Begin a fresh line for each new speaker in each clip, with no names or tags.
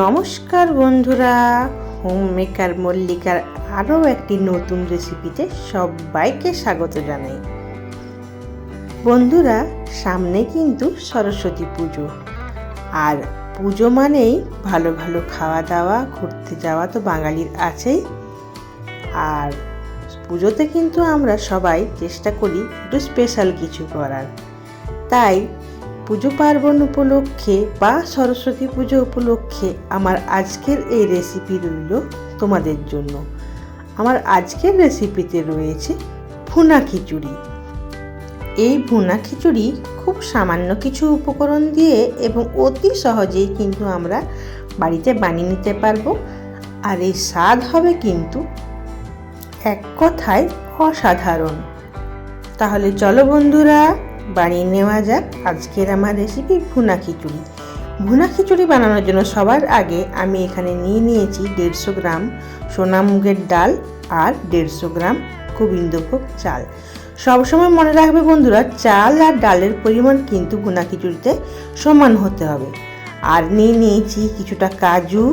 নমস্কার বন্ধুরা home maker মল্লিকার আরও একটি নতুন রেসিপিতে সবাইকে স্বাগত জানাই। বন্ধুরা, সামনে কিন্তু সরস্বতী পুজো। আর পুজো মানেই ভালো ভালো খাওয়া দাওয়া ঘুরতে যাওয়া তো বাঙালির আছেই। আর পুজোতে কিন্তু আমরা সবাই চেষ্টা করি একটু স্পেশাল কিছু করার। তাই পুজো পার্বণ উপলক্ষে বা সরস্বতী পুজো উপলক্ষে আমার আজকের এই রেসিপি রইল তোমাদের জন্য। আমার আজকের রেসিপিতে রয়েছে ভুনা খিচুড়ি। এই ভুনা খিচুড়ি খুব সামান্য কিছু উপকরণ দিয়ে এবং অতি সহজেই কিন্তু আমরা বাড়িতে বানিয়ে নিতে পারব। আর এই স্বাদ হবে কিন্তু এক কথায় অসাধারণ। তাহলে চলো বন্ধুরা বানিয়ে নেওয়া যাক আজকের আমার রেসিপি ভুনা খিচুড়ি। ভুনা খিচুড়ি বানানোর জন্য সবার আগে আমি এখানে নিয়ে নিয়েছি দেড়শো গ্রাম সোনা মুগের ডাল আর দেড়শো গ্রাম গোবিন্দভোগ চাল। সবসময় মনে রাখবে বন্ধুরা, চাল আর ডালের পরিমাণ কিন্তু ভুনা খিচুড়িতে সমান হতে হবে। আর নিয়ে নিয়েছি কিছুটা কাজু,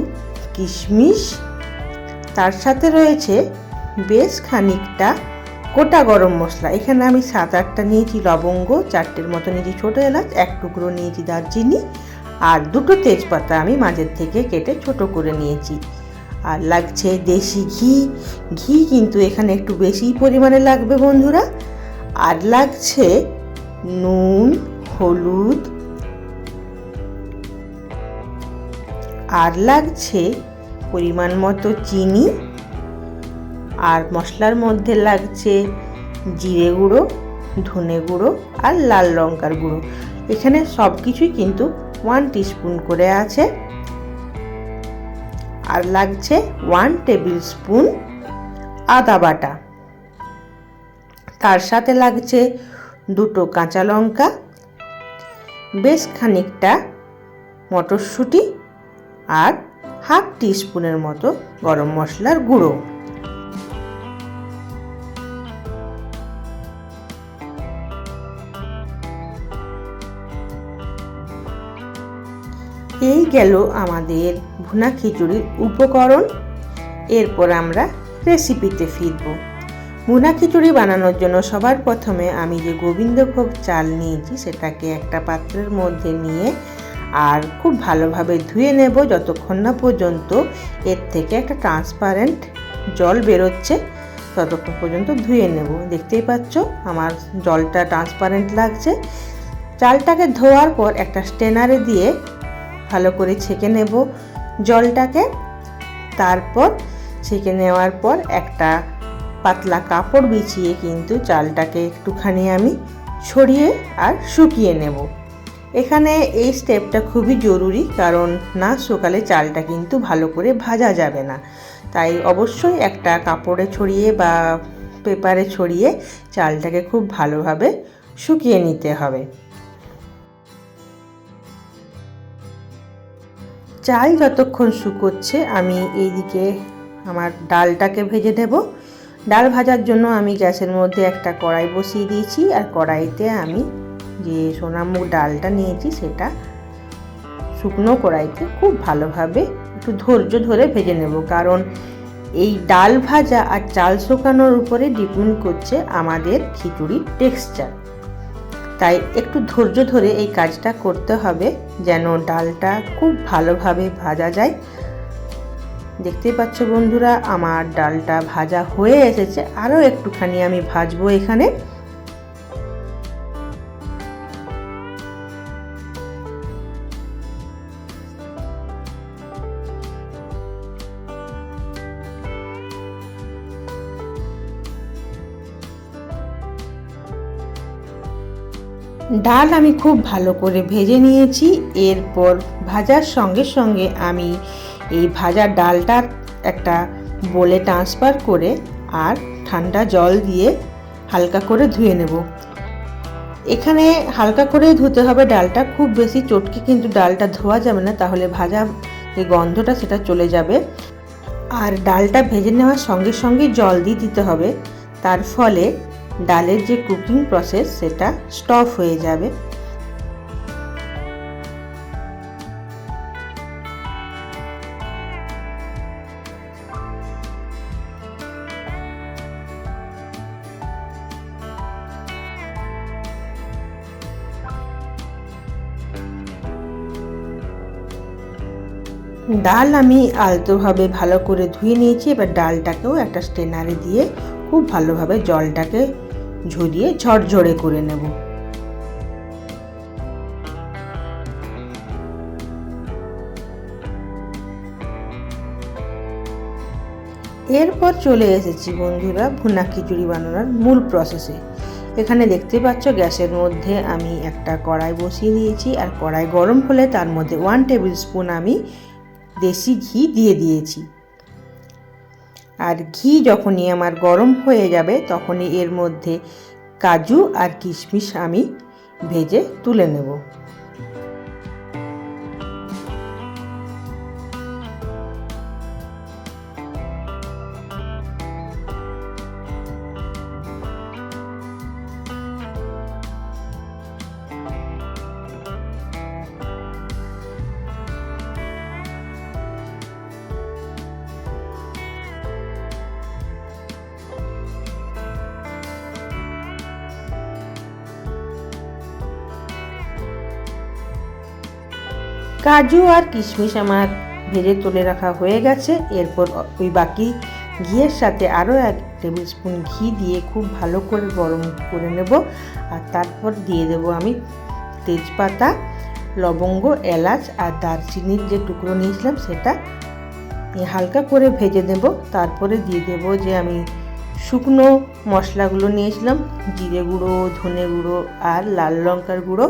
কিশমিশ, তার সাথে রয়েছে বেশ খানিকটা গোটা গরম মশলা। এখানে আমি সাত আটটা নিয়েছি লবঙ্গ, চারটের মতো নিয়েছি ছোটো এলাচ, এক টুকরো নিয়েছি দারচিনি আর দুটো তেজপাতা আমি মাঝের থেকে কেটে ছোট করে নিয়েছি। আর লাগছে দেশি ঘি। ঘি কিন্তু এখানে একটু বেশি পরিমাণে লাগবে বন্ধুরা। আর লাগছে নুন, হলুদ আর লাগছে পরিমাণ মতো চিনি। আর মশলার মধ্যে লাগছে জিরে গুঁড়ো, ধনে গুঁড়ো আর লাল লঙ্কার গুঁড়ো। এখানে সব কিছুই কিন্তু ওয়ান টিস্পুন করে আছে। আর লাগছে ওয়ান টেবিল স্পুন আদা বাটা। তার সাথে লাগছে দুটো কাঁচা লঙ্কা, বেশ খানিকটা মটরশুঁটি আর হাফ টিস্পুনের মতো গরম মশলার গুঁড়ো। এই গেল আমাদের ভুনা খিচুড়ির উপকরণ। এরপর আমরা রেসিপিতে ফিরব। ভুনা খিচুড়ি বানানোর জন্য সবার প্রথমে আমি যে গোবিন্দভোগ চাল নিয়েছি, সেটাকে একটা পাত্রের মধ্যে নিয়ে আর খুব ভালোভাবে ধুয়ে নেব যতক্ষণ না পর্যন্ত এর থেকে একটা ট্রান্সপারেন্ট জল বেরোচ্ছে, ততক্ষণ পর্যন্ত ধুয়ে নেব। দেখতেই পাচ্ছ, আমার জলটা ট্রান্সপারেন্ট লাগছে। চালটাকে ধোয়ার পর একটা স্টেনারে দিয়ে ভালো করে ছেঁকে নেব জলটাকে। তারপর ছেঁকে নেওয়ার পর একটা পাতলা কাপড় বিছিয়ে কিন্তু চালটাকে একটুখানি আমি ছড়িয়ে আর শুকিয়ে নেব। এখানে এই স্টেপটা খুবই জরুরি, কারণ না সকালে চালটা কিন্তু ভালো করে ভাজা যাবে না। তাই অবশ্যই একটা কাপড়ে ছড়িয়ে বা পেপারে ছড়িয়ে চালটাকে খুব ভালোভাবে শুকিয়ে নিতে হবে। চাল যতক্ষণ শুকোচ্ছে আমি এইদিকে আমার ডালটাকে ভেজে দেব ডাল ভাজার জন্য আমি গ্যাসের মধ্যে একটা কড়াই বসিয়ে দিয়েছি আর কড়াইতে আমি যে সোনামুখ ডালটা নিয়েছি সেটা শুকনো কড়াইতে খুব ভালোভাবে একটু ধৈর্য ধরে ভেজে নেব। কারণ এই ডাল ভাজা আর চাল শুকানোর উপরে ডিপেন্ড করছে আমাদের খিচুড়ির টেক্সচার। তাই একটু ধৈর্য ধরে এই কাজটা করতে হবে যেন ডালটা খুব ভালোভাবে ভাজা যায়। দেখতেই পাচ্ছ বন্ধুরা, আমার ডালটা ভাজা হয়ে এসেছে। আরও একটুখানি আমি ভাজবো এখানে। ডাল আমি খুব ভালো করে ভেজে নিয়েছি। এরপর ভাজার সঙ্গে সঙ্গে আমি এই ভাজা ডালটা একটা বলে ট্রান্সফার করে আর ঠান্ডা জল দিয়ে হালকা করে ধুয়ে নেব। এখানে হালকা করে ধুতে হবে ডালটা। খুব বেশি চটকে কিন্তু ডালটা ধোয়া যাবে না, তাহলে ভাজা যে গন্ধটা সেটা চলে যাবে। আর ডালটা ভেজে নেওয়ার সঙ্গে সঙ্গে জল দিয়ে দিতে হবে। তার ফলে ডালের যে কুকিং প্রসেস সেটা স্টপ হয়ে যাবে। ডাল আমি আলতোভাবে ভালো করে ধুয়ে নিয়েছি, এবার ডালটাকেও একটা স্টেনারে দিয়ে খুব ভালোভাবে জলটাকে ঝরিয়ে ঝরঝরে করে নেব। এরপর চলে এসেছি বন্ধুরা ভুনা খিচুড়ি বানানোর মূল প্রসেসে এখানে দেখতে পাচ্ছ গ্যাসের মধ্যে আমি একটা কড়াই বসিয়ে দিয়েছি আর কড়াই গরম হলে তার মধ্যে ওয়ান টেবিল স্পুন আমি দেশি ঘি দিয়ে দিয়েছি। আর ঘি যখনই আমার গরম হয়ে যাবে, তখনই এর মধ্যে কাজু আর কিশমিশ আমি ভেজে তুলে নেব। কাজু আর কিশমিশ আমার ভেজে তুলে রাখা হয়ে গেছে। এরপর ওই বাকি ঘিয়ের সাথে আরও এক টেবিল স্পুন ঘি দিয়ে খুব ভালো করে গরম করে নেব। আর তারপর দিয়ে দেব আমি তেজপাতা, লবঙ্গ, এলাচ আর দারচিনির যে টুকরো নিয়েছিলাম সেটা হালকা করে ভেজে দেব তারপরে দিয়ে দেব যে আমি শুকনো মশলাগুলো নিয়েছিলাম, জিরে গুঁড়ো, ধনে গুঁড়ো আর লাল লঙ্কার গুঁড়ো।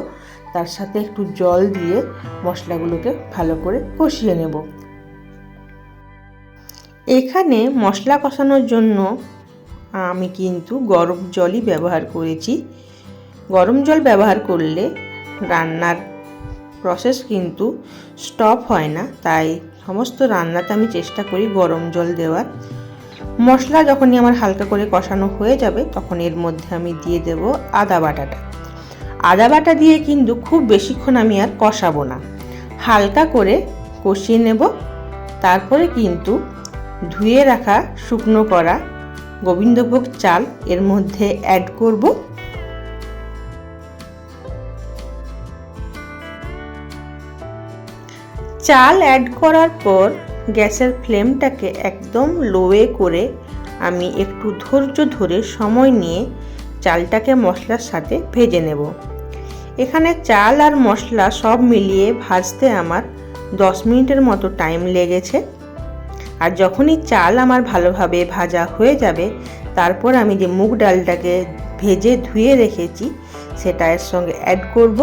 তার সাথে একটু জল দিয়ে মশলাগুলোকে ভালো করে কষিয়ে নেব। এখানে মশলা কষানোর জন্য আমি কিন্তু গরম জলই ব্যবহার করেছি। গরম জল ব্যবহার করলে রান্নার প্রসেস কিন্তু স্টপ হয় না। তাই সমস্ত রান্নাতে আমি চেষ্টা করি গরম জল দেওয়ার। মশলা যখনই আমার হালকা করে কষানো হয়ে যাবে, তখন এর মধ্যে আমি দিয়ে দেব আদা বাটাটা। আদা বাটা দিয়ে কিন্তু খুব বেশিক্ষণ আমি আর কষাবো না। হালকা করে কষিয়ে নেব। তারপরে কিন্তু ধুয়ে রাখা শুকনো করা গোবিন্দভোগ চাল এর মধ্যে অ্যাড করব। চাল অ্যাড করার পর গ্যাসের ফ্লেমটাকে একদম লোয়ে করে আমি একটু ধৈর্য ধরে সময় নিয়ে চালটাকে মশলার সাথে ভেজে নেব। এখানে চাল আর মশলা সব মিলিয়ে ভাজতে আমার দশ মিনিটের মতো টাইম লেগেছে। আর যখনই চাল আমার ভালোভাবে ভাজা হয়ে যাবে, তারপর আমি যে মুগ ডালটাকে ভেজে ধুয়ে রেখেছি, সেটা এর সঙ্গে অ্যাড করব।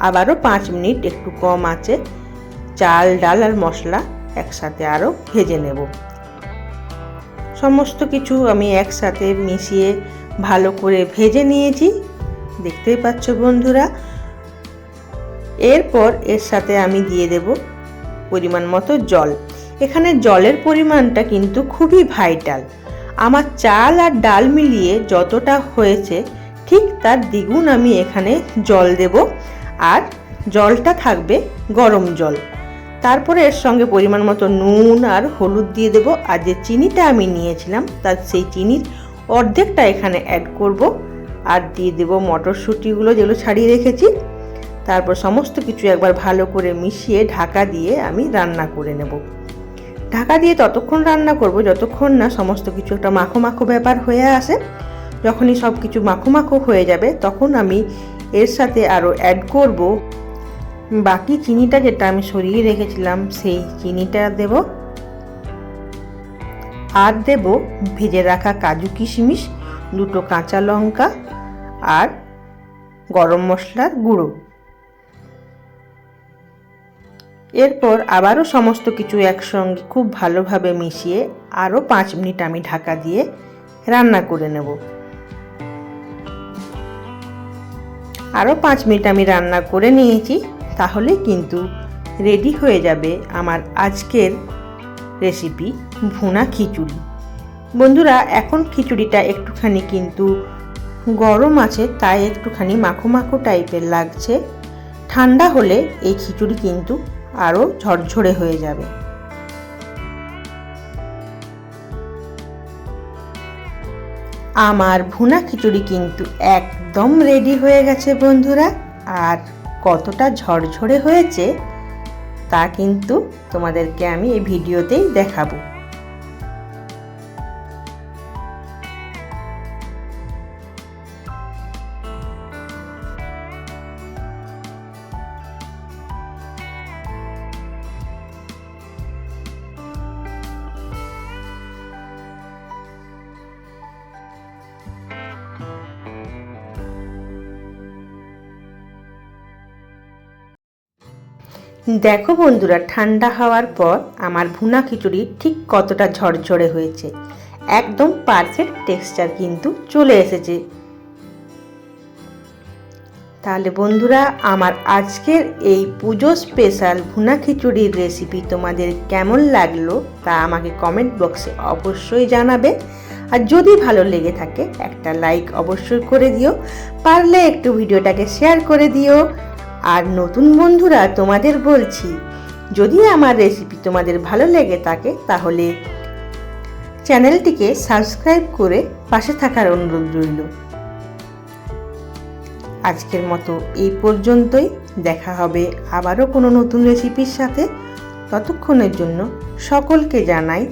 আবারও পাঁচ মিনিট একটু কম আছে, চাল, ডাল আর মশলা একসাথে আরও ভেজে নেব। সমস্ত কিছু আমি একসাথে মিশিয়ে ভালো করে ভেজে নিয়েছি। দেখতেই পাচ্ছ বন্ধুরা। এরপর এর সাথে আমি দিয়ে দেব পরিমাণ মতো জল। এখানে জলের পরিমাণটা কিন্তু খুবই ভাইটাল আমার চাল আর ডাল মিলিয়ে যতটা হয়েছে, ঠিক তার দ্বিগুণ আমি এখানে জল দেব। আর জলটা থাকবে গরম জল। তারপরে এর সঙ্গে পরিমাণ মতো নুন আর হলুদ দিয়ে দেব। আর যে চিনিটা আমি নিয়েছিলাম, তার সেই চিনির অর্ধেকটা এখানে অ্যাড করব। আর দিয়ে দেব মটরশুঁটিগুলো যেগুলো ছাড়িয়ে রেখেছি। তারপর সমস্ত কিছু একবার ভালো করে মিশিয়ে ঢাকা দিয়ে আমি রান্না করে নেব। ঢাকা দিয়ে ততক্ষণ রান্না করব, যতক্ষণ না সমস্ত কিছু একটা মাখো মাখো ব্যাপার হয়ে আসে। যখনই সব কিছু মাখো মাখো হয়ে যাবে, তখন আমি এর সাথে আরও অ্যাড করব বাকি চিনিটা যেটা আমি সরিয়ে রেখেছিলাম, সেই চিনিটা দেব। আর দেব ভেজে রাখা কাজু কিশমিশ, দুটো কাঁচা লঙ্কা আর গরম মশলার গুঁড়ো। এরপর আবারও সমস্ত কিছু একসঙ্গে খুব ভালোভাবে মিশিয়ে আরও পাঁচ মিনিট আমি ঢাকা দিয়ে রান্না করে নেব। আরও পাঁচ মিনিট আমি রান্না করে নিয়েছি, তাহলে কিন্তু রেডি হয়ে যাবে আমার আজকের রেসিপি ভুনা খিচুড়ি। বন্ধুরা, এখন খিচুড়িটা একটুখানি কিন্তু গরম আছে তাই একটুখানি মাখো মাখো টাইপের লাগছে। ঠান্ডা হলে এই খিচুড়ি কিন্তু আরও ঝরঝরে হয়ে যাবে। আমার ভুনা খিচুড়ি কিন্তু একদম রেডি হয়ে গেছে বন্ধুরা। আর কতটা ঝরঝরে হয়েছে তা কিন্তু তোমাদেরকে আমি এই ভিডিওতেই দেখাবো। দেখো বন্ধুরা, ঠান্ডা হওয়ার পর আমার ভুনা খিচুড়ি ঠিক কতটা ঝরঝরে হয়েছে। একদম পারফেক্ট টেক্সচার কিন্তু চলে এসেছে। তাহলে বন্ধুরা, আমার আজকের এই পুজো স্পেশাল ভুনা খিচুড়ির রেসিপি তোমাদের কেমন লাগল তা আমাকে কমেন্ট বক্সে অবশ্যই জানাবে। আর যদি ভালো লেগে থাকে, একটা লাইক অবশ্যই করে দিও। পারলে একটু ভিডিওটাকে শেয়ার করে দিও। আর নতুন বন্ধুরা তোমাদের বলছি, যদি আমার রেসিপি তোমাদের ভালো লেগে থাকে, তাহলে চ্যানেলটিকে সাবস্ক্রাইব করে পাশে থাকার অনুরোধ রইল। আজকের মতো এই পর্যন্তই, দেখা হবে আবারও কোনো নতুন রেসিপির সাথে। ততক্ষণের জন্য সকলকে জানাই,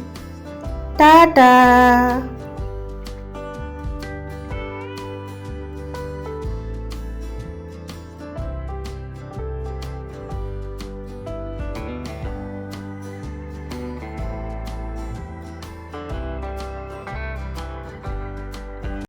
টাটা!